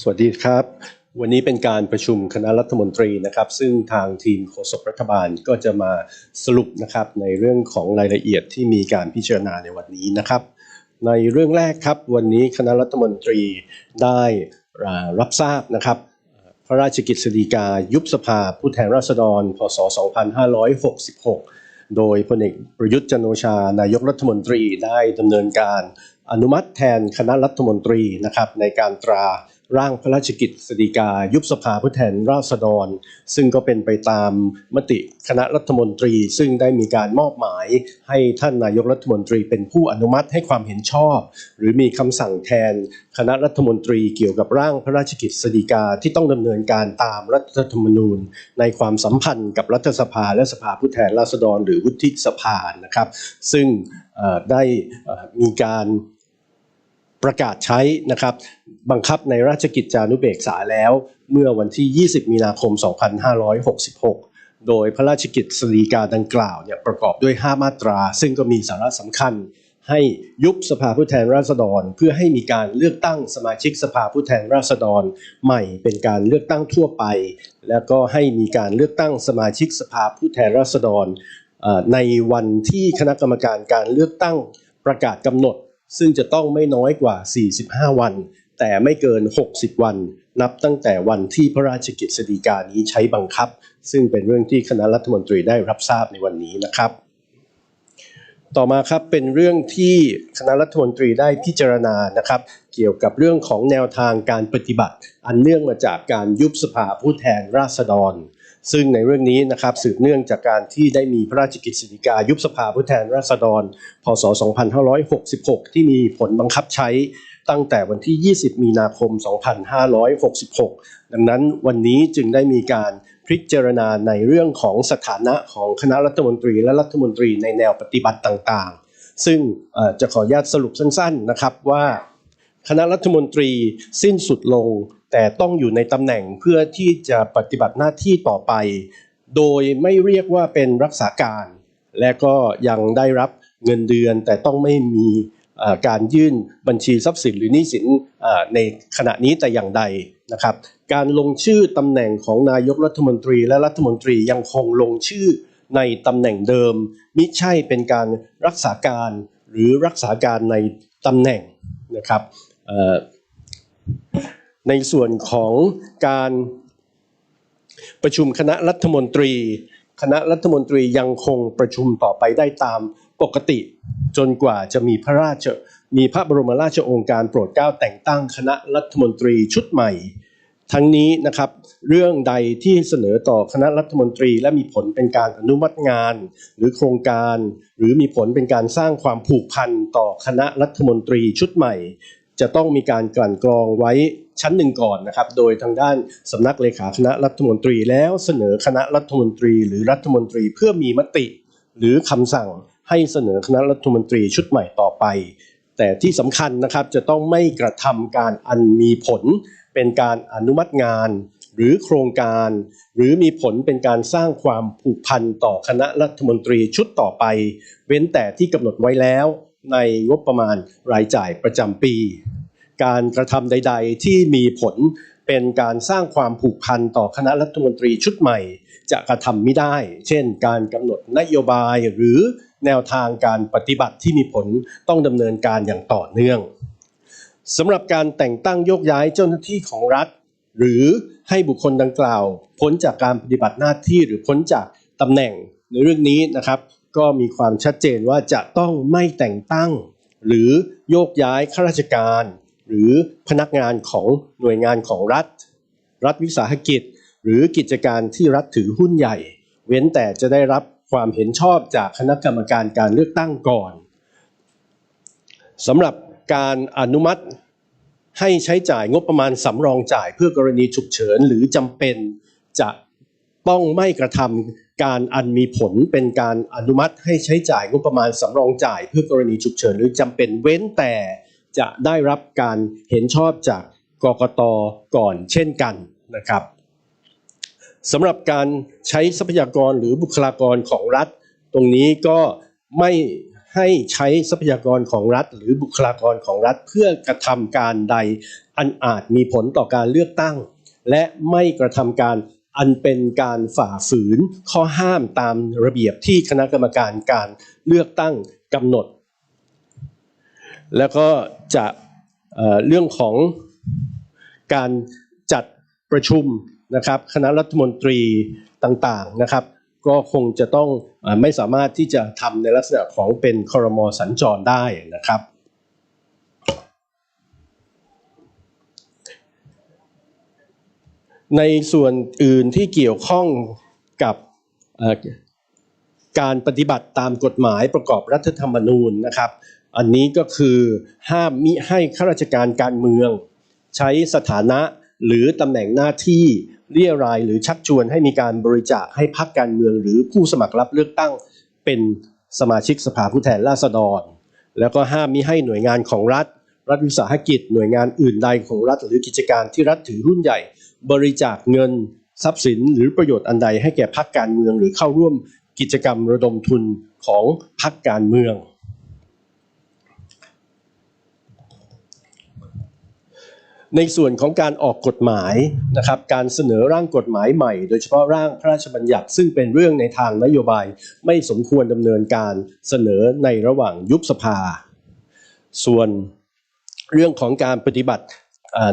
สวัสดีครับ วันนี้เป็นการประชุมคณะรัฐมนตรีนะครับ ซึ่งทางทีมโฆษกรัฐบาลก็จะมาสรุปนะครับในเรื่องของรายละเอียดที่มีการพิจารณาในวันนี้นะครับ ในเรื่องแรกครับวันนี้คณะรัฐมนตรีได้รับทราบนะครับ พระราชกิจสีกายุบสภาผู้แทนราษฎร พศ 2566 โดยพลเอกประยุทธ์จันโอชานายกรัฐมนตรีได้ดำเนินการอนุมัติแทนคณะรัฐมนตรีนะครับในการตรา ร่างพระราชกิจสีกา ยุบสภาผู้แทนราษฎร ซึ่งก็เป็นไปตามมติคณะรัฐมนตรี ซึ่งได้มีการมอบหมายให้ท่านนายกรัฐมนตรีเป็นผู้อนุมัติให้ความเห็นชอบ หรือมีคำสั่งแทนคณะรัฐมนตรีเกี่ยวกับร่างพระราชกิจสีกาที่ต้องดำเนินการตามรัฐธรรมนูญ ในความสัมพันธ์กับรัฐสภาและสภาผู้แทนราษฎร หรือวุฒิสภานะครับ ซึ่งได้มีการ ประกาศใช้นะครับบังคับในราชกิจจานุเบกษาแล้ว เมื่อวันที่ 20 มีนาคม 2566 โดยพระราชกิจสฎีกาดังกล่าวเนี่ยประกอบด้วย 5 มาตรา ซึ่งก็มีสาระสำคัญ ให้ยุบสภาผู้แทนราษฎร เพื่อให้มีการเลือกตั้งสมาชิกสภาผู้แทนราษฎร ใหม่เป็นการเลือกตั้งทั่วไป แล้วก็ให้มีการเลือกตั้งสมาชิกสภาผู้แทนราษฎรในวันที่คณะกรรมการการเลือกตั้งประกาศกำหนด ซึ่งจะต้องไม่น้อยกว่า 45 วัน แต่ไม่เกิน 60 วัน นับตั้งแต่วันที่พระราชกิจสฎีกานี้ใช้บังคับ ซึ่งเป็นเรื่องที่คณะรัฐมนตรีได้รับทราบในวันนี้นะครับ ต่อมาครับเป็นเรื่องที่คณะรัฐมนตรีได้พิจารณานะครับ เกี่ยวกับเรื่องของแนวทางการปฏิบัติ อันเนื่องมาจากการยุบสภาผู้แทนราษฎร ซึ่งในเรื่องนี้นะครับสืบเนื่องจากการที่ได้มีพระราชกิจสิกายุบสภาผู้แทนราษฎร พศ 2566 ที่มีผลบังคับใช้ตั้งแต่วันที่ 20 มีนาคม 2566 ดังนั้นวันนี้จึงได้มีการพิจารณาในเรื่องของสถานะของคณะรัฐมนตรีและรัฐมนตรีในแนวปฏิบัติต่างๆ ซึ่งจะขออนุญาตสรุปสั้นๆนะครับว่า คณะรัฐมนตรีสิ้นสุดลง แต่ต้องอยู่ในตำแหน่งเพื่อที่จะปฏิบัติหน้าที่ต่อไป โดยไม่เรียกว่าเป็นรักษาการ และก็ยังได้รับเงินเดือนแต่ต้องไม่มีการยื่นบัญชีทรัพย์สินหรือหนี้สินในขณะนี้แต่อย่างใดนะครับ การลงชื่อตำแหน่งของนายกรัฐมนตรีและรัฐมนตรียังคงลงชื่อในตำแหน่งเดิม มิใช่เป็นการรักษาการหรือรักษาการในตำแหน่งนะครับ ในส่วนของการประชุมคณะรัฐมนตรี คณะรัฐมนตรียังคงประชุมต่อไปได้ตามปกติ จนกว่าจะมีพระราชมีพระบรมราชโองการโปรดเกล้าแต่งตั้งคณะรัฐมนตรีชุดใหม่ ทั้งนี้นะครับ เรื่องใดที่เสนอต่อคณะรัฐมนตรี และมีผลเป็นการอนุมัติงาน หรือโครงการ หรือมีผลเป็นการสร้างความผูกพันต่อคณะรัฐมนตรีชุดใหม่ จะต้องมีการกลั่นกรองไว้ชั้นหนึ่งก่อนนะครับ โดยทางด้านสำนักเลขาคณะรัฐมนตรีแล้วเสนอคณะรัฐมนตรีหรือรัฐมนตรีเพื่อมีมติ หรือคำสั่งให้เสนอคณะรัฐมนตรีชุดใหม่ต่อไป แต่ที่สำคัญนะครับจะต้องไม่กระทำการอันมีผล เป็นการอนุมัติงาน หรือโครงการ หรือมีผลเป็นการสร้างความผูกพันต่อคณะรัฐมนตรีชุดต่อไป เว้นแต่ที่กำหนดไว้แล้ว ในงบประมาณรายจ่ายประจำปี การกระทำใด ๆ ที่มีผลเป็นการสร้างความผูกพันต่อคณะรัฐมนตรีชุดใหม่ จะกระทำไม่ได้ เช่น การกำหนดนโยบายหรือแนวทางการปฏิบัติที่มีผลต้องดำเนินการอย่างต่อเนื่องสำหรับการแต่งตั้งโยกย้ายเจ้าหน้าที่ของรัฐ หรือให้บุคคลดังกล่าว พ้นจากการปฏิบัติหน้าที่หรือพ้นจากตำแหน่งในเรื่องนี้นะครับ ก็มีความชัดเจนว่าจะต้องไม่แต่งตั้ง หรือโยกย้ายข้าราชการ หรือพนักงานของหน่วยงานของรัฐ รัฐวิสาหกิจ หรือกิจการที่รัฐถือหุ้นใหญ่ เว้นแต่จะได้รับความเห็นชอบจากคณะกรรมการการเลือกตั้งก่อนสำหรับการอนุมัติให้ใช้จ่ายงบประมาณสำรองจ่ายเพื่อกรณีฉุกเฉินหรือจำเป็นจะต้องไม่กระทำ การอันมีผลเป็นการอนุมัติให้ใช้จ่ายงบประมาณสำรองจ่ายเพื่อกรณีฉุกเฉินหรือจำเป็นเว้นแต่จะได้รับการเห็นชอบจากกกตก่อนเช่นกันนะครับสำหรับการใช้ทรัพยากรหรือบุคลากรของรัฐ ตรงนี้ก็ไม่ให้ใช้ทรัพยากรของรัฐ หรือบุคลากรของรัฐ เพื่อกระทำการใดอันอาจมีผลต่อการเลือกตั้ง และไม่กระทำการ อันเป็นการฝ่าฝืนข้อห้ามตามระเบียบที่คณะกรรมการการเลือกตั้งกำหนด แล้วก็จะเเรื่องของการจัดประชุมนะครับคณะรัฐมนตรีต่างๆนะครับ ก็คงจะต้องอไม่สามารถที่จะทำในลักษณะของเป็นคอรมอสัญจรได้นะครับ ในส่วนอื่นที่เกี่ยวข้องกับการปฏิบัติตามกฎหมายประกอบรัฐธรรมนูญนะครับ อันนี้ก็คือห้ามมิให้ข้าราชการการเมือง ใช้สถานะหรือตำแหน่งหน้าที่เรียรายหรือชักชวนให้มีการบริจาคให้พรรคการเมือง หรือผู้สมัครรับเลือกตั้งเป็นสมาชิกสภาผู้แทนราษฎร แล้วก็ห้ามมิให้หน่วยงานของรัฐ รัฐวิสาหกิจ หน่วยงานอื่นใดของรัฐหรือกิจการที่รัฐถือหุ้นใหญ่ บริจาคเงิน ทรัพย์สินหรือประโยชน์อันใดให้แก่พรรคการเมือง หรือเข้าร่วมกิจกรรมระดมทุนของพรรคการเมือง ในส่วนของการออกกฎหมายนะครับการเสนอร่างกฎหมายใหม่ โดยเฉพาะร่างพระราชบัญญัติ ซึ่งเป็นเรื่องในทางนโยบายไม่สมควรดำเนินการเสนอในระหว่างยุบสภา ส่วนเรื่องของการปฏิบัติ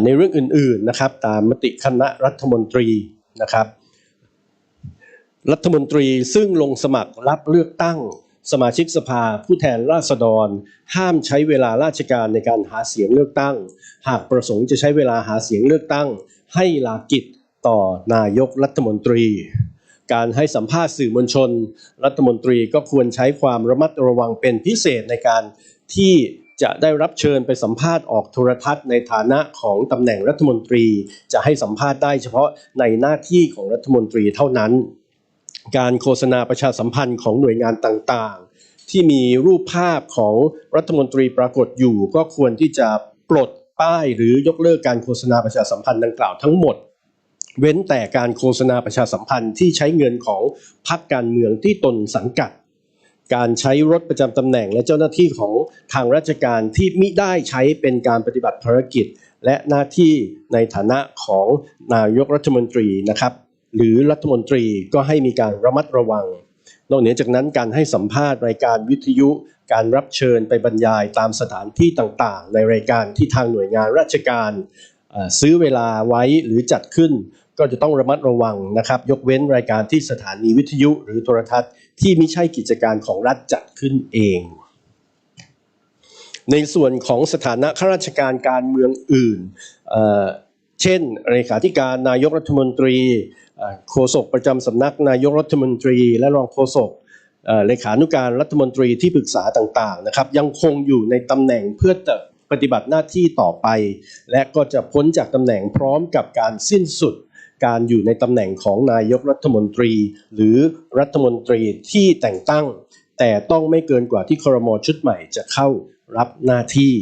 ในเรื่องอื่นๆนะครับตามมติคณะรัฐมนตรีนะครับ รัฐมนตรีซึ่งลงสมัครรับเลือกตั้งสมาชิกสภาผู้แทนราษฎร ห้ามใช้เวลาราชการในการหาเสียงเลือกตั้ง หากประสงค์จะใช้เวลาหาเสียงเลือกตั้ง ให้ลากิจต่อนายกรัฐมนตรี การให้สัมภาษณ์สื่อมวลชน รัฐมนตรีก็ควรใช้ความระมัดระวังเป็นพิเศษในการที่ จะได้รับเชิญไปสัมภาษณ์ออกโทรทัศน์ในฐานะของตำแหน่งรัฐมนตรี จะให้สัมภาษณ์ได้เฉพาะในหน้าที่ของรัฐมนตรีเท่านั้น การโฆษณาประชาสัมพันธ์ของหน่วยงานต่างๆ ที่มีรูปภาพของรัฐมนตรีปรากฏอยู่ ก็ควรที่จะปลดป้ายหรือยกเลิกการโฆษณาประชาสัมพันธ์ดังกล่าวทั้งหมดเว้นแต่การโฆษณาประชาสัมพันธ์ที่ใช้เงินของพรรคการเมืองที่ตนสังกัด การใช้รถประจำตำแหน่ง และเจ้าหน้าที่ของทางราชการที่มิได้ใช้เป็นการปฏิบัติภารกิจ และหน้าที่ในฐานะของนายกรัฐมนตรีนะครับหรือรัฐมนตรีก็ให้มีการระมัดระวัง นอกเหนือจากนั้นการให้สัมภาษณ์รายการวิทยุ การรับเชิญไปบรรยายตามสถานที่ต่างๆ ในรายการที่ทางหน่วยงานราชการซื้อเวลาไว้หรือจัดขึ้น ก็จะต้องระมัดระวังนะครับ ยกเว้นรายการที่สถานีวิทยุ หรือโทรทัศน์ ที่ไม่ใช่กิจการของรัฐจัดขึ้นเอง ในส่วนของสถานะข้าราชการการเมืองอื่นเเช่นเลขาธิการนายกรัฐมนตรีโฆษกประจำสำนักนายกรัฐมนตรี และรองโฆษกเอ่อเลขานุการรัฐมนตรีที่ปรึกษาต่างๆนะครับ ยังคงอยู่ในตำแหน่งเพื่อจะปฏิบัติหน้าที่ต่อไป และก็จะพ้นจากตำแหน่งพร้อมกับการสิ้นสุด การอยู่ในตำแหน่งของนายกรัฐมนตรี หรือรัฐมนตรีที่แต่งตั้ง แต่ต้องไม่เกินกว่าที่ครมชุดใหม่จะเข้ารับหน้าที่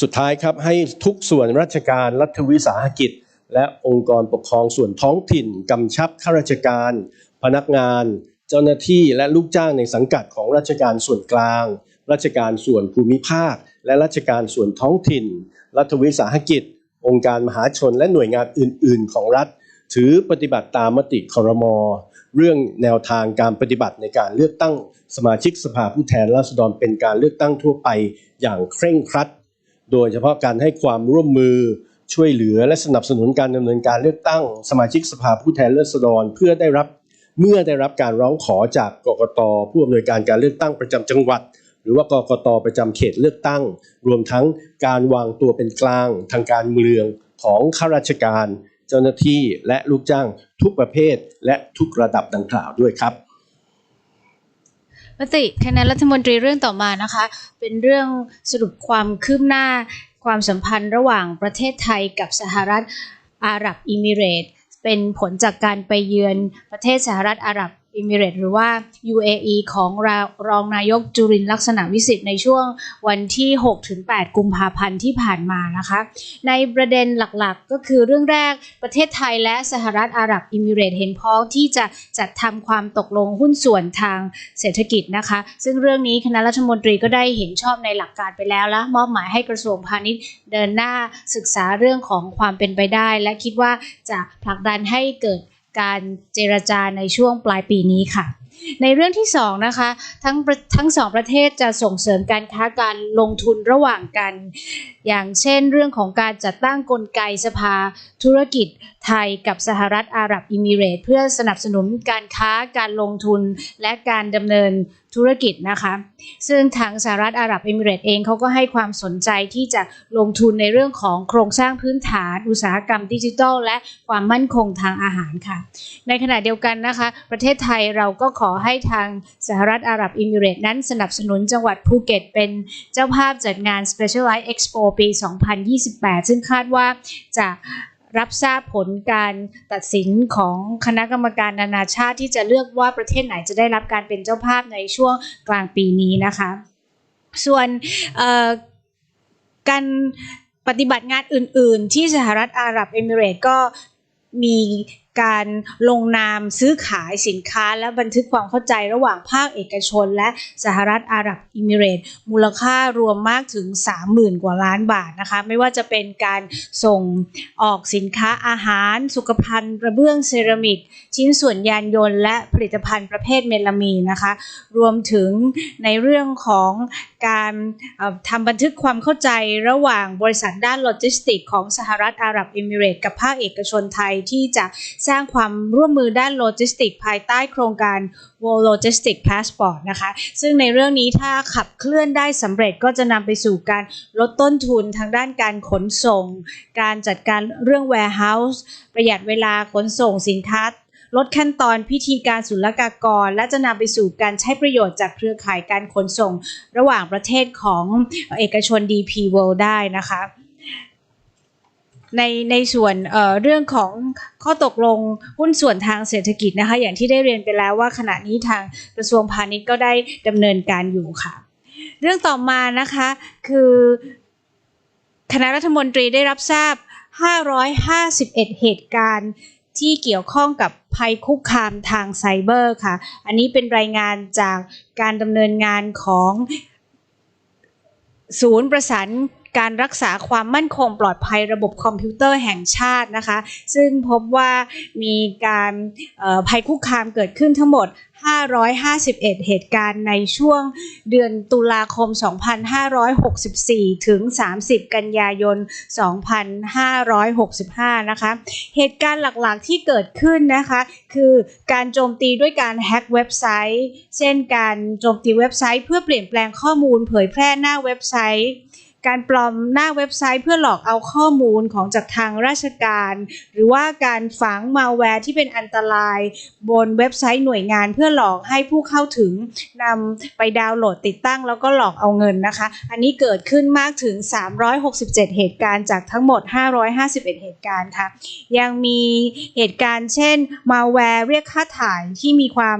สุดท้ายครับให้ทุกส่วนราชการรัฐวิสาหกิจ และองค์กรปกครองส่วนท้องถิ่นกำชับข้าราชการ พนักงาน เจ้าหน้าที่และลูกจ้างในสังกัดของราชการส่วนกลาง ราชการส่วนภูมิภาค และราชการส่วนท้องถิ่น รัฐวิสาหกิจ องค์การมหาชนและหน่วยงานอื่น ๆ ของรัฐ ถือปฏิบัติตามมติครมเรื่องแนวทางการปฏิบัติในการเลือกตั้งสมาชิกสภาผู้แทนราษฎรเป็นการเลือกตั้งทั่วไปอย่างเคร่งครัด โดยเฉพาะการให้ความร่วมมือช่วยเหลือและสนับสนุนการดำเนินการเลือกตั้งสมาชิกสภาผู้แทนราษฎรเพื่อได้รับเมื่อได้รับการร้องขอจากกกตผู้อำนวยการการเลือกตั้งประจำจังหวัด หรือว่ากกตประจำเขตเลือกตั้ง รวมทั้งการวางตัวเป็นกลางทางการเมืองของข้าราชการ เจ้าหน้าที่และลูกจ้างทุกประเภทและทุกระดับดังกล่าวด้วยครับมติคณะรัฐมนตรีเรื่องต่อมานะคะ เป็นเรื่องสรุปความคืบหน้าความสัมพันธ์ระหว่างประเทศไทยกับสหรัฐอาหรับอิมิเรตส์เป็นผลจากการไปเยือนประเทศสหรัฐอาหรับ อิมิเรตหรือว่า UAE ของรรองนายกจุรินลักษณะวิสิทธิ์ในช่วงวันที่ 6-8 กุมภาพันธ์ที่ผ่านมานะคะ ในประเด็นหลักๆก็คือเรื่องแรกประเทศไทยและสหรัฐอาหรับอิมิเรตเห็นพ้องที่จะจัดทำความตกลงหุ้นส่วนทางเศรษฐกิจนะคะ ซึ่งเรื่องนี้คณะรัฐมนตรีก็ได้เห็นชอบในหลักการไปแล้วและมอบหมายให้กระทรวงพาณิชย์เดินหน้าศึกษาเรื่องของความเป็นไปได้ และคิดว่าจะผลักดันให้เกิด การเจรจาในช่วงปลายปีนี้ค่ะ ในเรื่องที่สองนะคะทั้งทั้งสองประเทศจะส่งเสริมการค้าการลงทุนระหว่างกัน อย่างเช่นเรื่องของการจัดตั้งกลไกสภา ธุรกิจไทยกับสหรัฐอาหรับอิมิเรตส์เพื่อสนับสนุนการค้าการลงทุนและการดำเนิน ธุรกิจนะคะ ซึ่งทางสหรัฐอาหรับเอมิเรต์เองเขาก็ให้ความสนใจที่จะลงทุนในเรื่องของโครงสร้างพื้นฐาน อุตสาหกรรมดิจิทัล และความมั่นคงทางอาหารค่ะ ในขณะเดียวกันนะคะ ประเทศไทยเราก็ขอให้ทางสหรัฐอาหรับเอมิเรต์นั้นสนับสนุนจังหวัดภูเก็ต เป็นเจ้าภาพจัดงาน Specialized Expo ปี 2028 ซึ่งคาดว่าจะ รับทราบผลการตัดสินของคณะกรรมการนานาชาติที่จะเลือกว่าประเทศไหนจะได้รับการเป็นเจ้าภาพในช่วงกลางปีนี้นะคะ ส่วนการปฏิบัติงานอื่น ๆ ที่สหรัฐอาหรับเอมิเรตส์ก็มี การลงนามซื้อขายสินค้าและบันทึกความเข้าใจระหว่างภาคเอกชน และสหรัฐอาหรับอิมิเรตส์มูลค่ารวมมากถึง 30,000 กว่าล้านบาทนะคะ ไม่ว่าจะเป็นการส่งออกสินค้าอาหาร สุขภัณฑ์กระเบื้องเซรามิก ชิ้นส่วนยานยนต์และผลิตภัณฑ์ประเภทเมลามีนนะคะ รวมถึงในเรื่องของ การทำบันทึกความเข้าใจระหว่างบริษัทด้านโลจิสติกของสหรัฐอาหรับเอมิเรตกับภาคเอกชนไทยที่จะสร้างความร่วมมือด้านโลจิสติกภายใต้โครงการ World Logistic Passport นะคะ ซึ่งในเรื่องนี้ถ้าขับเคลื่อนได้สำเร็จก็จะนำไปสู่การลดต้นทุนทางด้านการขนส่ง การจัดการเรื่อง warehouse ประหยัดเวลาขนส่งสินค้า ลดขั้นตอนพิธีการศุลกากร และจะนำไปสู่การใช้ประโยชน์จากเครือข่ายการขนส่งระหว่างประเทศของเอกชน DP World ได้นะคะในในส่วนเเรื่องของข้อตกลงหุ้นส่วนทางเศรษฐกิจนะคะอย่างที่ได้เรียนไปแล้วว่าขณะนี้ทางกระทรวงพาณิชย์ก็ได้ดำเนินการอยู่ค่ะ เรื่องต่อมานะคะคือคณะรัฐมนตรีได้รับทราบ 551 เหตุการณ์ ที่เกี่ยวข้องกับภัยคุกคามทางไซเบอร์ค่ะ อันนี้เป็นรายงานจากการดำเนินงานของศูนย์ประสาน การรักษาความมั่นคงปลอดภัยระบบคอมพิวเตอร์แห่งชาตินะคะ ซึ่งพบว่ามีการภัยคุกคามเกิดขึ้นทั้งหมด 551 เหตุการณ์ในช่วงเดือนตุลาคม 2564 ถึง 30 กันยายน 2565 นะคะ เหตุการณ์หลักๆที่เกิดขึ้นนะคะ คือการโจมตีด้วยการแฮ็กเว็บไซต์ เช่นการโจมตีเว็บไซต์เพื่อเปลี่ยนแปลงข้อมูลเผยแพร่หน้าเว็บไซต์ การปลอมหน้าเว็บไซต์เพื่อหลอกเอาข้อมูลของจากทางราชการ หรือว่าการฝังมาแวร์ที่เป็นอันตราย บนเว็บไซต์หน่วยงานเพื่อหลอกให้ผู้เข้าถึงนำไปดาวน์โหลดติดตั้งแล้วก็หลอกเอาเงินนะคะ อันนี้เกิดขึ้นมากถึง 367 เหตุการณ์จากทั้งหมด 551 เหตุการณ์ค่ะ ยังมีเหตุการณ์เช่นมาแวร์เรียกค่าถ่ายที่มีความ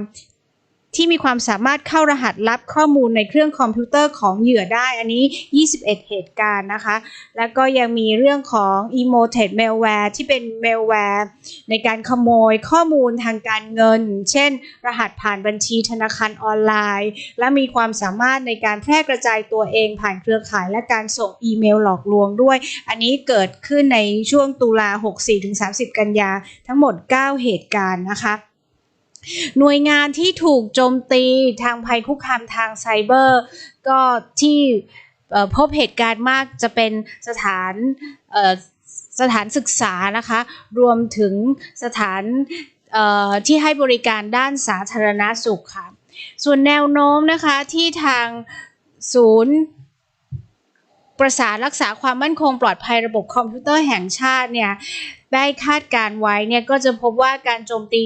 ที่มีความสามารถเข้ารหัสลับข้อมูลในเครื่องคอมพิวเตอร์ของเหยื่อได้ อันนี้ 21 เหตุการณ์นะคะ แล้วก็ยังมีเรื่องของ emoted malware ที่เป็น malware ในการขโมยข้อมูลทางการเงิน เช่น รหัสผ่านบัญชีธนาคารออนไลน์ และมีความสามารถในการแพร่กระจายตัวเองผ่านเครือข่ายและการส่งอีเมลหลอกลวงด้วย อันนี้เกิดขึ้นในช่วงตุลา 64-30 กันยา ทั้งหมด 9 เหตุการณ์นะคะ หน่วยงานที่ถูกโจมตีทางภัยคุกคามทางไซเบอร์ ก็ที่พบเหตุการณ์มากจะเป็นสถานสถานศึกษานะคะ รวมถึงสถานที่ให้บริการด้านสาธารณสุขค่ะ ส่วนแนวโน้มนะคะที่ทางศูนย์ประสานรักษาความมั่นคงปลอดภัยระบบคอมพิวเตอร์แห่งชาติเนี่ยได้คาดการไว้เนี่ยก็จะพบว่าการโจมตี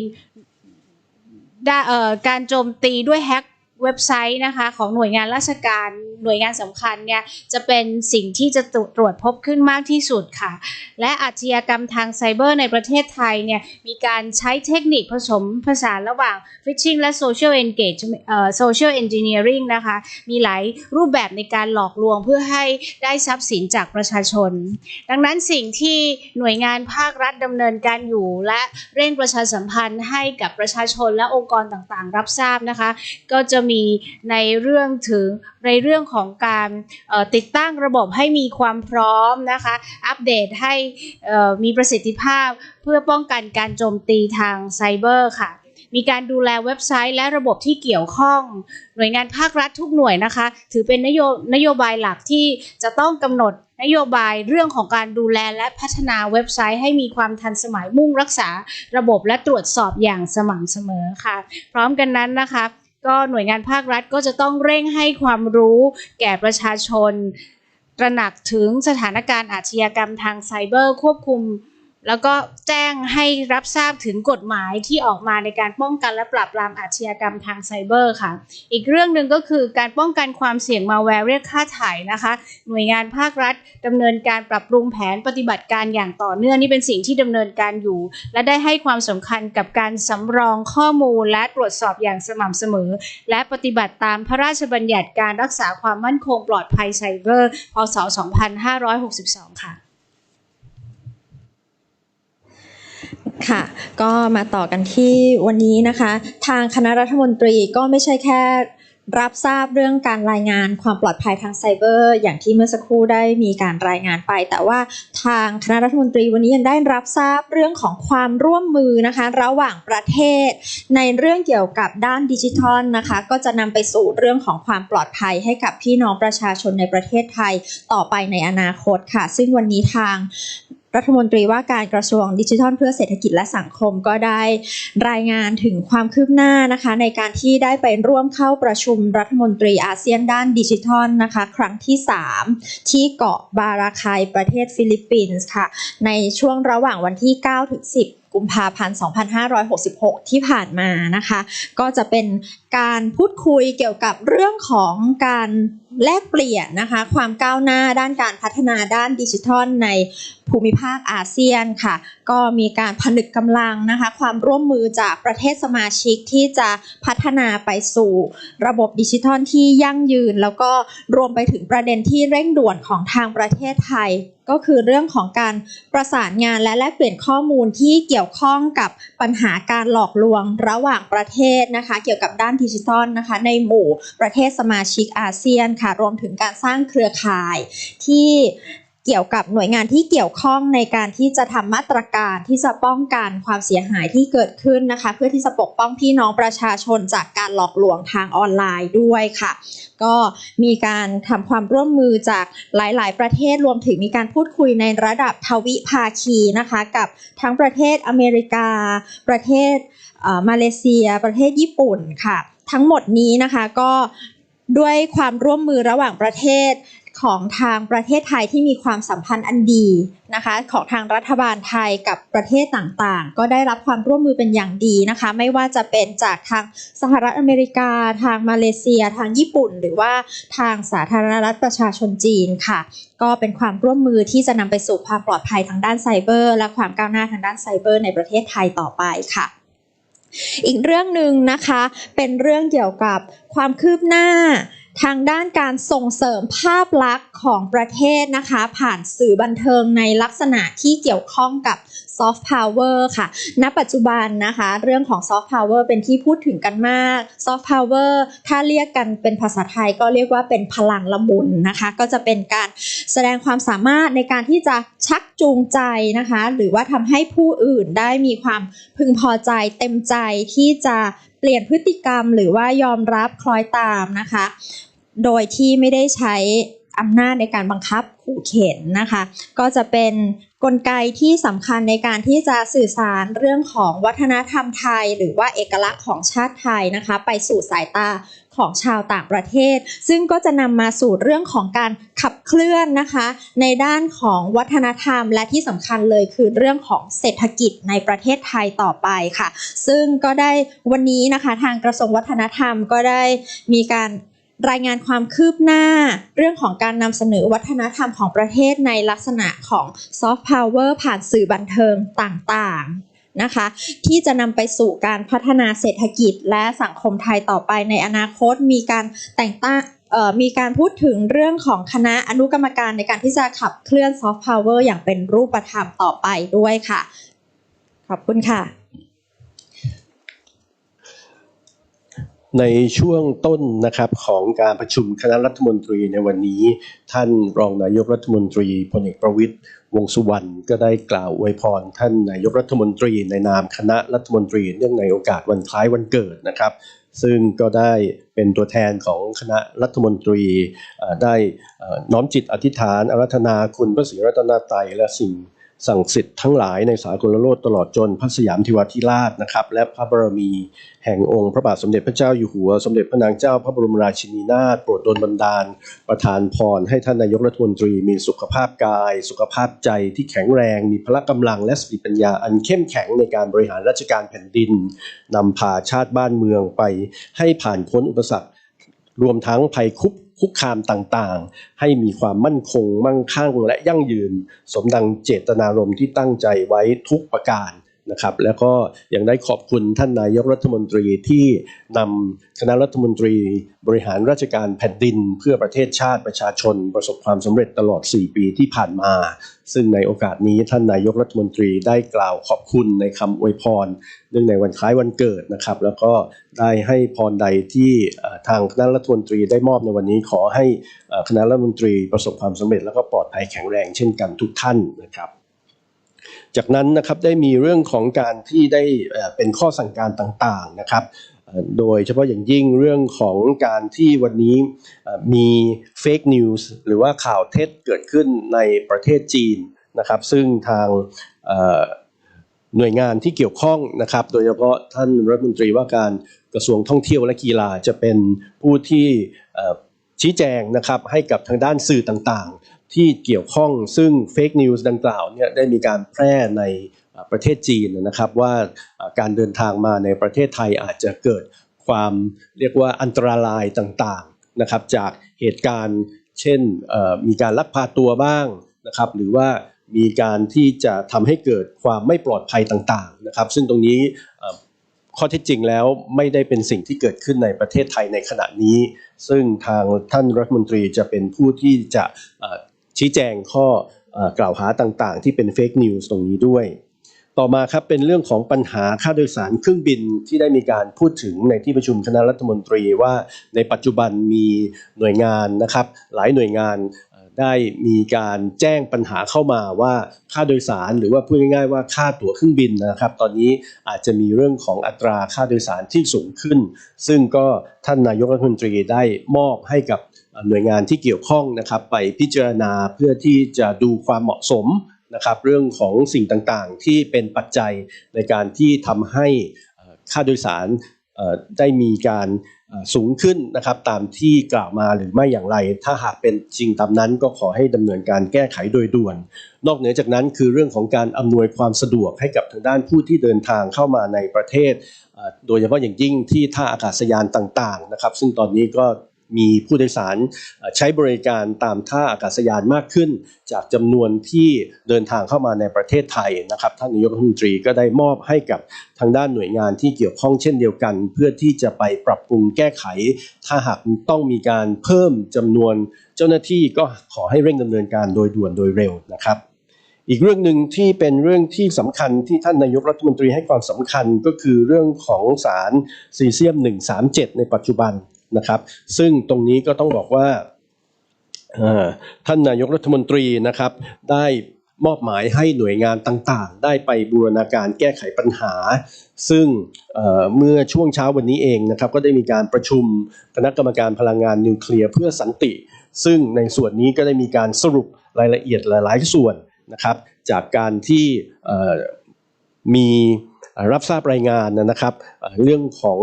การโจมตีด้วยแฮก เว็บไซต์นะคะของหน่วยงานราชการหน่วยงานสำคัญเนี่ยจะเป็นสิ่งที่จะตรวจพบขึ้นมากที่สุดค่ะ และอาชญากรรมทางไซเบอร์ในประเทศไทยเนี่ยมีการใช้เทคนิคผสมผสานระหว่าง phishing และ social engagement เอ่อ social engineering นะคะ มีหลายรูปแบบในการหลอกลวงเพื่อให้ได้ทรัพย์สินจากประชาชน ดังนั้นสิ่งที่หน่วยงานภาครัฐดำเนินการอยู่และเร่งประชาสัมพันธ์ให้กับประชาชนและองค์กรต่างๆ รับทราบนะคะ ก็จะมีในเรื่องถึงในเรื่องของการติดตั้งระบบให้มีความพร้อมนะคะอัปเดตให้มีประสิทธิภาพเพื่อป้องกันการโจมตีทางไซเบอร์ค่ะมีการดูแลเว็บไซต์และระบบที่เกี่ยวข้อง หน่วยงานภาครัฐทุกหน่วยนะคะ ถือเป็นนโยนโยบายหลักที่จะต้องกำหนดนโยบายเรื่องของการดูแลและพัฒนาเว็บไซต์ให้มีความทันสมัยมุ่งรักษาระบบและตรวจสอบอย่างสม่ำเสมอค่ะ พร้อมกันนั้นนะคะ ก็หน่วยงานภาครัฐก็จะต้องเร่งให้ความรู้แก่ประชาชน ตระหนักถึงสถานการณ์อาชญากรรมทางไซเบอร์ควบคุม แล้วก็แจ้งให้รับทราบถึงกฎหมายที่ออกมาในการป้องกันและปราบปรามอาชญากรรมทางไซเบอร์ค่ะ อีกเรื่องหนึ่งก็คือการป้องกันความเสี่ยงมาแวร์เรียกค่าถ่ายนะคะ หน่วยงานภาครัฐดำเนินการปรับปรุงแผนปฏิบัติการอย่างต่อเนื่องนี่เป็นสิ่งที่ดำเนินการอยู่ และได้ให้ความสำคัญกับการสำรองข้อมูลและตรวจสอบอย่างสม่ำเสมอ และปฏิบัติตามพระราชบัญญัติการรักษาความมั่นคงปลอดภัยไซเบอร์ พศ 2562 ค่ะ ค่ะ ก็มาต่อกันที่วันนี้นะคะ ทางคณะรัฐมนตรีก็ไม่ใช่แค่รับทราบเรื่องการรายงานความปลอดภัยทางไซเบอร์ อย่างที่เมื่อสักครู่ได้มีการรายงานไป แต่ว่าทางคณะรัฐมนตรีวันนี้ยังได้รับทราบเรื่องของความร่วมมือนะคะ ระหว่างประเทศ ในเรื่องเกี่ยวกับด้านดิจิทัลนะคะ ก็จะนำไปสู่เรื่องของความปลอดภัยให้กับพี่น้องประชาชนในประเทศไทยต่อไปในอนาคตค่ะ ซึ่งวันนี้ทาง รัฐมนตรีว่าการกระทรวงดิจิทัลเพื่อเศรษฐกิจและสังคมก็ได้รายงานถึงความคืบหน้านะคะ ในการที่ได้ไปร่วมเข้าประชุมรัฐมนตรีอาเซียนด้านดิจิทัลนะคะ ครั้งที่ 3 ที่เกาะบาราคายประเทศฟิลิปปินส์ค่ะ ในช่วงระหว่างวันที่ 9 ถึง 10กุมภาพันธ์ 2566 ที่ผ่านมานะคะ ก็จะเป็นการพูดคุยเกี่ยวกับเรื่องของการ แลกเปลี่ยนนะคะความก้าวหน้าด้านการพัฒนาด้านดิจิทัลในภูมิภาคอาเซียนค่ะ ก็มีการผนึกกำลังนะคะความร่วมมือจากประเทศสมาชิกที่จะพัฒนาไปสู่ระบบดิจิทัลที่ยั่งยืน แล้วก็รวมไปถึงประเด็นที่เร่งด่วนของทางประเทศไทย ก็คือเรื่องของการประสานงานและแลกเปลี่ยนข้อมูลที่เกี่ยวข้องกับปัญหาการหลอกลวงระหว่างประเทศนะคะ เกี่ยวกับด้านดิจิทัลนะคะ ในหมู่ประเทศสมาชิกอาเซียนค่ะรวมถึงการสร้างเครือข่ายที่เกี่ยวกับหน่วยงานที่เกี่ยวข้องในการที่จะทำมาตรการที่จะป้องกันความเสียหายที่เกิดขึ้นนะคะ เพื่อที่จะปกป้องพี่น้องประชาชนจากการหลอกลวงทางออนไลน์ด้วยค่ะ ก็มีการทำความร่วมมือจากหลาย ๆ ประเทศรวมถึงมีการพูดคุยในระดับทวิภาคีนะคะ กับทั้งประเทศอเมริกา ประเทศเมาเลเซีย ประเทศญี่ปุ่นค่ะ ทั้งหมดนี้นะคะก็ ด้วยความร่วมมือระหว่างประเทศของทางประเทศไทยที่มีความสัมพันธ์อันดีนะคะ ของทางรัฐบาลไทยกับประเทศต่างๆ ก็ได้รับความร่วมมือเป็นอย่างดีนะคะ ไม่ว่าจะเป็นจากทางสหรัฐอเมริกา ทางมาเลเซีย ทางญี่ปุ่น หรือว่าทางสาธารณรัฐประชาชนจีนค่ะ ก็เป็นความร่วมมือที่จะนำไปสู่ความปลอดภัยทางด้านไซเบอร์ และความก้าวหน้าทางด้านไซเบอร์ในประเทศไทยต่อไปค่ะ อีกเรื่องหนึ่งนะคะ เป็นเรื่องเกี่ยวกับความคืบหน้า ทางด้านการส่งเสริมภาพลักษณ์ของประเทศนะคะ ผ่านสื่อบันเทิงในลักษณะที่เกี่ยวข้องกับซอฟต์พาวเวอร์ค่ะ ณ ปัจจุบันนะคะ เรื่องของซอฟต์พาวเวอร์เป็นที่พูดถึงกันมาก ซอฟต์พาวเวอร์ถ้าเรียกกันเป็นภาษาไทยก็เรียกว่าเป็นพลังละมุนนะคะ ก็จะเป็นการแสดงความสามารถในการที่จะชักจูงใจนะคะ หรือว่าทำให้ผู้อื่นได้มีความพึงพอใจเต็มใจที่จะเปลี่ยนพฤติกรรมหรือว่ายอมรับคล้อยตามนะคะ โดยที่ไม่ได้ใช้อำนาจในการบังคับขู่เข็นนะคะ ก็จะเป็นกลไกที่สำคัญในการที่จะสื่อสารเรื่องของวัฒนธรรมไทย หรือว่าเอกลักษณ์ของชาติไทยนะคะ ไปสู่สายตาของชาวต่างประเทศ ซึ่งก็จะนำมาสู่เรื่องของการขับเคลื่อนนะคะ ในด้านของวัฒนธรรมและที่สำคัญเลยคือเรื่องของเศรษฐกิจในประเทศไทยต่อไปค่ะ ซึ่งก็ได้วันนี้นะคะทางกระทรวงวัฒนธรรมก็ได้มีการ รายงานความคืบหน้าเรื่องของการนำเสนอวัฒนธรรมของประเทศในลักษณะของซอฟต์พาวเวอร์ผ่านสื่อบันเทิงต่างๆนะคะที่จะนำไปสู่การพัฒนาเศรษฐกิจและสังคมไทยต่อไปในอนาคตมีการแต่งตั้งมีการพูดถึงเรื่องของคณะอนุกรรมการในการที่จะขับเคลื่อนซอฟต์พาวเวอร์อย่างเป็นรูปธรรมต่อไปด้วยค่ะ ขอบคุณค่ะ ในช่วงต้นนะครับของการประชุมคณะรัฐมนตรีในวันนี้ ท่านรองนายกรัฐมนตรีพลเอกประวิตยวงสุวรรณก็ได้กล่าวอวยพรท่านนายกรัฐมนตรีในนามคณะรัฐมนตรีเนื่องในโอกาสวันคล้ายวันเกิดนะครับ ซึ่งก็ได้เป็นตัวแทนของคณะรัฐมนตรีได้น้อมจิตอธิษฐานอารัธนาคุณพระศรีรัตนตรัยและสิ่ง สั่งสิทธิ์ทั้งหลายในสากลโลกตลอดจนพระสยามธิวาธิราชนะครับ และพระบรมีแห่งองค์พระบาทสมเด็จพระเจ้าอยู่หัว สมเด็จพระนางเจ้าพระบรมราชินีนาถโปรดดลบันดาล ประทานพรให้ท่านนายกรัฐมนตรีมีสุขภาพกาย สุขภาพใจที่แข็งแรง มีพละกำลังและสติปัญญาอันเข้มแข็งในการบริหารราชการแผ่นดินนำพาชาติบ้านเมืองไปให้ผ่านพ้นอุปสรรครวมทั้งภัยคุก คุกคามต่างๆ ให้มีความมั่นคง มั่งคั่ง และยั่งยืน สมดังเจตนารมณ์ที่ตั้งใจไว้ทุกประการ นะครับแล้วก็ยังได้ขอบคุณท่านนายกรัฐมนตรีที่นำคณะรัฐมนตรีบริหารราชการแผ่นดิน เพื่อประเทศชาติประชาชน ประสบความสำเร็จตลอด 4 ปีที่ผ่านมา ซึ่งในโอกาสนี้ท่านนายกรัฐมนตรีได้กล่าวขอบคุณในคำอวยพรเนื่องในวันคล้ายวันเกิดนะครับแล้วก็ได้ให้พรใดที่ทางคณะรัฐมนตรีได้มอบในวันนี้ขอให้คณะรัฐมนตรีประสบความสำเร็จ แล้วก็ปลอดภัยแข็งแรงเช่นกันทุกท่านนะครับ จากนั้นนะครับได้มีเรื่องของการที่ได้เป็นข้อสั่งการต่างๆนะครับ โดยเฉพาะอย่างยิ่งเรื่องของการที่วันนี้มีเฟกนิวส์หรือว่าข่าวเท็จเกิดขึ้นในประเทศจีนนะครับ ซึ่งทางหน่วยงานที่เกี่ยวข้องนะครับ โดยเฉพาะท่านรัฐมนตรีว่าการกระทรวงท่องเที่ยวและกีฬาจะเป็นผู้ที่ชี้แจงนะครับให้กับทางด้านสื่อต่างๆ ที่เกี่ยวข้องซึ่งเฟกนิวส์ดังกล่าวเนี่ยได้มีการแพร่ในประเทศจีนนะครับว่าการเดินทางมาในประเทศไทยอาจจะเกิดความเรียกว่าอันตรายต่างๆนะครับจากเหตุการณ์เช่นมีการลักพาตัวบ้างนะครับหรือว่ามีการที่จะทำให้เกิดความไม่ปลอดภัยต่างๆนะครับซึ่งตรงนี้ข้อเท็จจริงแล้วไม่ได้เป็นสิ่งที่เกิดขึ้นในประเทศไทยในขณะนี้ ซึ่งทางท่านรัฐมนตรีจะเป็นผู้ที่จะ ชี้แจงข้ออกล่าวหาต่างๆ ที่เป็นเฟกนิวส์ตรงนี้ด้วย ต่อมาครับเป็นเรื่องของปัญหาค่าโดยสารเครื่องบินที่ได้มีการพูดถึงในที่ประชุมคณะรัฐมนตรีว่าในปัจจุบันมีหน่วยงานนะครับ หลายหน่วยงานได้มีการแจ้งปัญหาเข้ามาว่าค่าโดยสารหรือว่าพูดง่ายๆว่าค่าตั๋วเครื่องบินนะครับ ตอนนี้อาจจะมีเรื่องของอัตราค่าโดยสารที่สูงขึ้น ซึ่งก็ท่านนายกรัฐมนตรีได้มอบให้กับ หน่วยงานที่เกี่ยวข้องนะครับไปพิจารณาเพื่อที่จะดูความเหมาะสมนะครับเรื่องของสิ่งต่างๆ ที่เป็นปัจจัยในการที่ทำให้ค่าโดยสารได้มีการสูงขึ้นนะครับตามที่กล่าวมาหรือไม่อย่างไร ถ้าหากเป็นจริงตามนั้นก็ขอให้ดำเนินการแก้ไขโดยด่วน นอกเหนือจากนั้นคือเรื่องของการอำนวยความสะดวกให้กับทางด้านผู้ที่เดินทางเข้ามาในประเทศ โดยเฉพาะอย่างยิ่งที่ท่าอากาศยานต่างๆนะครับซึ่งตอนนี้ก็ มีผู้โดยสารใช้บริการตามท่าอากาศยานมากขึ้น จากจำนวนที่เดินทางเข้ามาในประเทศไทยนะครับท่านนายกรัฐมนตรีก็ได้มอบให้กับทางด้านหน่วยงานที่เกี่ยวข้องเช่นเดียวกัน เพื่อที่จะไปปรับปรุงแก้ไข ถ้าหากต้องมีการเพิ่มจำนวนเจ้าหน้าที่ก็ขอให้เร่งดำเนินการโดยด่วนโดยเร็วนะครับอีกเรื่องหนึ่งที่เป็นเรื่องที่สำคัญที่ท่านนายกรัฐมนตรีให้ความสำคัญก็คือเรื่องของสารซีเซียม 137 ในปัจจุบัน นะครับ ซึ่งตรงนี้ก็ต้องบอกว่าท่านนายกรัฐมนตรีนะครับ ได้มอบหมายให้หน่วยงานต่างๆ ได้ไปบูรณาการแก้ไขปัญหา ซึ่งเเมื่อช่วงเช้าวันนี้เองนะครับ ก็ได้มีการประชุมคณะกรรมการพลังงานนิวเคลียร์เพื่อสันติ ซึ่งในส่วนนี้ก็ได้มีการสรุปรายละเอียดหลาย ๆ ส่วนนะครับ จากการที่มีรับทราบรายงานนะครับ เรื่องของ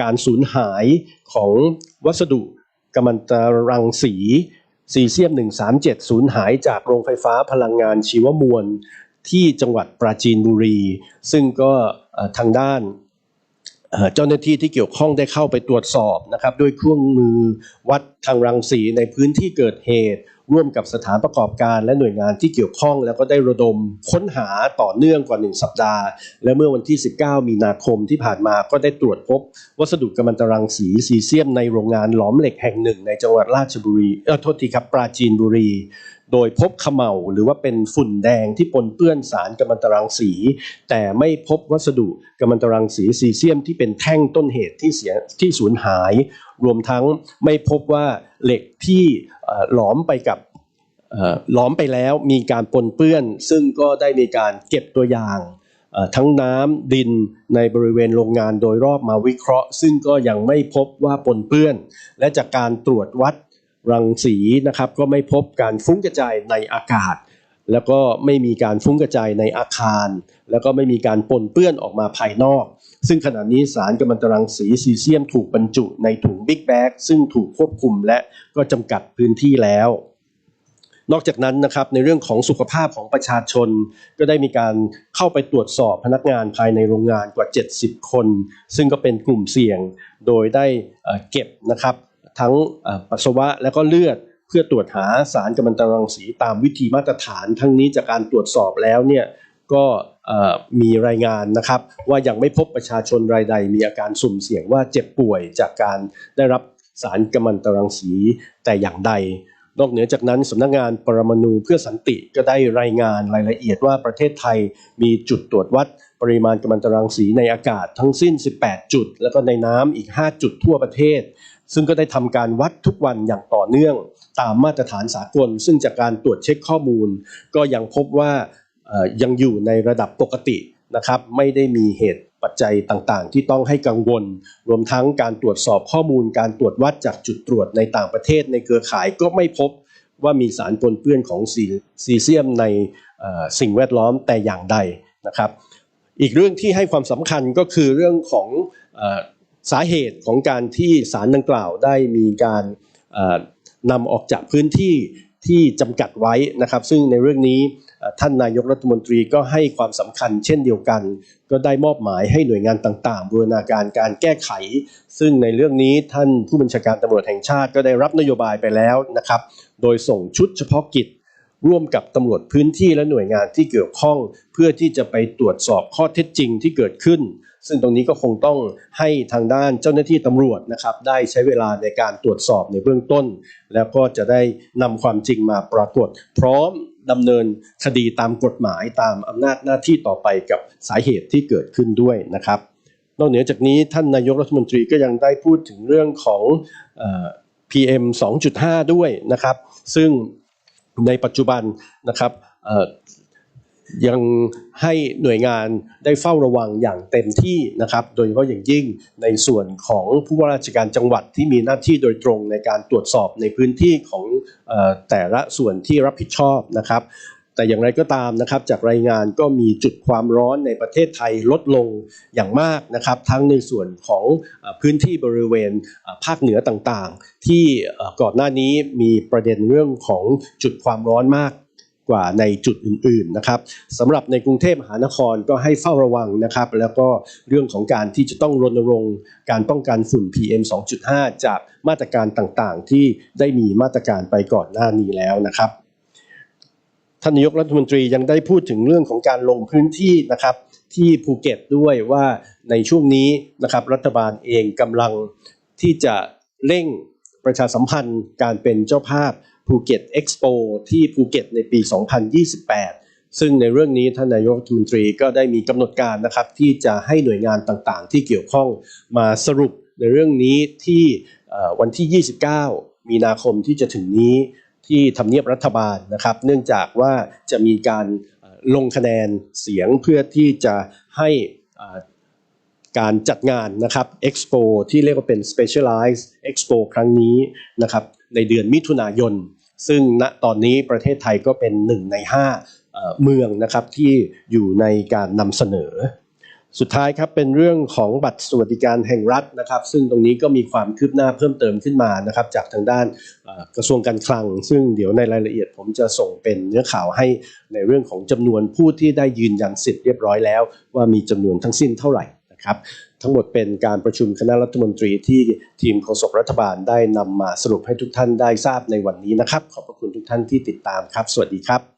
การสูญหายของวัสดุกัมมันตรังสีซีเซียม 137 สูญหายจากโรงไฟฟ้าพลังงานชีวมวล ที่จังหวัดปราจีนบุรี ซึ่งก็ทางด้านเจ้าหน้าที่ที่เกี่ยวข้องได้เข้าไปตรวจสอบนะครับด้วยเครื่องมือวัดทางรังสีในพื้นที่เกิดเหตุ ร่วมกับสถานประกอบการและหน่วยงานที่เกี่ยวข้อง แล้วก็ได้ระดมค้นหาต่อเนื่องกว่า 1 สัปดาห์ และเมื่อวันที่ 19 มีนาคมที่ผ่านมาก็ได้ตรวจพบ วัสดุกัมมันตรังสีซีเซียมในโรงงานหลอมเหล็กแห่งหนึ่ง ในจังหวัดราชบุรีเออโทษทีครับปราจีนบุรี โดยพบขม่าหรือว่าเป็นฝุ่นแดงที่ปนเปื้อนสารกัมมันตรังสี แต่ไม่พบวัสดุกัมมันตรังสีซีเซียมที่เป็นแท่งต้นเหตุที่เสียที่สูญหาย รวมทั้งไม่พบว่าเหล็กที่หลอมไปกับหลอมไปแล้วมีการปนเปื้อน ซึ่งก็ได้มีการเก็บตัวอย่างทั้งน้ำดินในบริเวณโรงงานโดยรอบมาวิเคราะห์ ซึ่งก็ยังไม่พบว่าปนเปื้อน และจากการตรวจวัดรังสีนะครับ ก็ไม่พบการฟุ้งกระจายในอากาศ แล้วก็ไม่มีการฟุ้งกระจายในอาคาร แล้วก็ไม่มีการปนเปื้อนออกมาภายนอก ซึ่งขณะนี้สารกัมมันตรังสีซีเซียมถูกบรรจุในถุงบิ๊กแบกซึ่งถูกควบคุมและก็จำกัดพื้นที่แล้ว นอกจากนั้นนะครับในเรื่องของสุขภาพของประชาชน ก็ได้มีการเข้าไปตรวจสอบพนักงานภายในโรงงานกว่า 70 คน ซึ่งก็เป็นกลุ่มเสี่ยงโดยได้เก็บนะครับทั้งปัสสาวะและก็เลือดเพื่อตรวจหาสารกัมมันตรังสีตามวิธีมาตรฐาน ทั้งนี้จากการตรวจสอบแล้วเนี่ย ก็มีรายงานนะครับ ว่ายังไม่พบประชาชนรายใด มีอาการสุ่มเสี่ยงว่าเจ็บป่วยจากการได้รับสารกัมมันตรังสีแต่อย่างใด นอกเหนือจากนั้นสำนักงานปรมาณูเพื่อสันติก็ได้รายงานรายละเอียดว่าประเทศไทยมีจุดตรวจวัดปริมาณกัมมันตรังสีในอากาศทั้งสิ้น 18 จุด แล้วก็ในน้ำอีก 5 จุดทั่วประเทศ ซึ่งก็ได้ทำการวัดทุกวันอย่างต่อเนื่อง ตามมาตรฐานสากล ซึ่งจากการตรวจเช็คข้อมูล ก็ยังพบว่า ยังอยู่ในระดับปกตินะครับไม่ได้มีเหตุปัจจัยต่างๆ ที่ต้องให้กังวล รวมทั้งการตรวจสอบข้อมูลการตรวจวัดจากจุดตรวจในต่างประเทศในเครือข่ายก็ไม่พบว่ามีสารปนเปื้อนของซีซีเซียมในสิ่งแวดล้อมแต่อย่างใดนะครับ อีกเรื่องที่ให้ความสำคัญก็คือเรื่องของอสาเหตุของการที่สารดังกล่าวได้มีการนำออกจากพื้นที่ที่จำกัดไว้นะครับ ซึ่งในเรื่องนี้ ท่านนายกรัฐมนตรีก็ให้ความสำคัญเช่นเดียวกัน ก็ได้มอบหมายให้หน่วยงานต่างๆ บูรณาการการแก้ไข ซึ่งในเรื่องนี้ท่านผู้บัญชาการตำรวจแห่งชาติก็ได้รับนโยบายไปแล้วนะครับ โดยส่งชุดเฉพาะกิจ ร่วมกับตำรวจพื้นที่และหน่วยงานที่เกี่ยวข้อง เพื่อที่จะไปตรวจสอบข้อเท็จจริงที่เกิดขึ้น ซึ่งตรงนี้ก็คงต้องให้ทางด้านเจ้าหน้าที่ตำรวจนะครับได้ใช้เวลาในการตรวจสอบในเบื้องต้น แล้วก็จะได้นำความจริงมาปรากฏ พร้อม ดำเนินคดีตามกฎหมายตามอำนาจหน้าที่ต่อไปกับสาเหตุที่เกิดขึ้นด้วยนะครับ นอกเหนือจากนี้ท่านนายกรัฐมนตรีก็ยังได้พูดถึงเรื่องของอ PM 2.5 ด้วยนะครับ ซึ่งในปัจจุบันนะครับ ยังให้หน่วยงานได้เฝ้าระวังอย่างเต็มที่นะครับ โดยเฉพาะอย่างยิ่งในส่วนของผู้ว่าราชการจังหวัดที่มีหน้าที่โดยตรงในการตรวจสอบในพื้นที่ของแต่ละส่วนที่รับผิดชอบนะครับ แต่อย่างไรก็ตามนะครับ จากรายงานก็มีจุดความร้อนในประเทศไทยลดลงอย่างมากนะครับ ทั้งในส่วนของพื้นที่บริเวณภาคเหนือต่างๆ ที่ก่อนหน้านี้มีประเด็นเรื่องของจุดความร้อนมาก กว่าในจุดอื่นๆนะครับสำหรับในกรุงเทพมหานครก็ให้เฝ้าระวังนะครับ แล้วก็เรื่องของการที่จะต้องรณรงค์การป้องกันฝุ่น PM 2.5 จากมาตรการต่างๆ ที่ได้มีมาตรการไปก่อนหน้านี้แล้วนะครับท่านนายกรัฐมนตรียังได้พูดถึงเรื่องของการลงพื้นที่นะครับที่ภูเก็ตด้วยว่าในช่วงนี้นะครับรัฐบาลเองกำลังที่จะเร่งประชาสัมพันธ์การเป็นเจ้าภาพ ภูเก็ตเอ็กซ์โปที่ภูเก็ตในปี 2028 ซึ่งในเรื่องนี้ท่านนายกรัฐมนตรีก็ได้มีกำหนดการนะครับที่จะให้หน่วยงานต่างๆ ที่เกี่ยวข้องมาสรุปในเรื่องนี้ที่วันที่ 29 มีนาคมที่จะถึงนี้ที่ทำเนียบรัฐบาลนะครับ เนื่องจากว่าจะมีการลงคะแนนเสียงเพื่อที่จะให้อ่า การจัดงานนะครับ Expo ที่เรียกว่าเป็น Specialized Expo ครั้งนี้นะครับในเดือนมิถุนายน ซึ่งณตอนนี้ประเทศไทยก็เป็นหนึ่งในห้าเมืองนะครับที่อยู่ในการนำเสนอ สุดท้ายครับเป็นเรื่องของบัตรสวัสดิการแห่งรัฐนะครับ ซึ่งตรงนี้ก็มีความคืบหน้าเพิ่มเติมขึ้นมานะครับจากทางด้านกระทรวงการคลัง ซึ่งเดี๋ยวในรายละเอียดผมจะส่งเป็นเนื้อข่าวให้ในเรื่องของจำนวนผู้ที่ได้ยืนยันสิทธิ์เรียบร้อยแล้ว ว่ามีจำนวนทั้งสิ้นเท่าไหร่ นะครับครับทั้งหมดเป็นการประชุมคณะรัฐมนตรีที่ทีมโฆษกรัฐบาลได้นำมาสรุปให้ทุกท่านได้ทราบในวันนี้นะครับ ขอบพระคุณทุกท่านที่ติดตามครับ สวัสดีครับ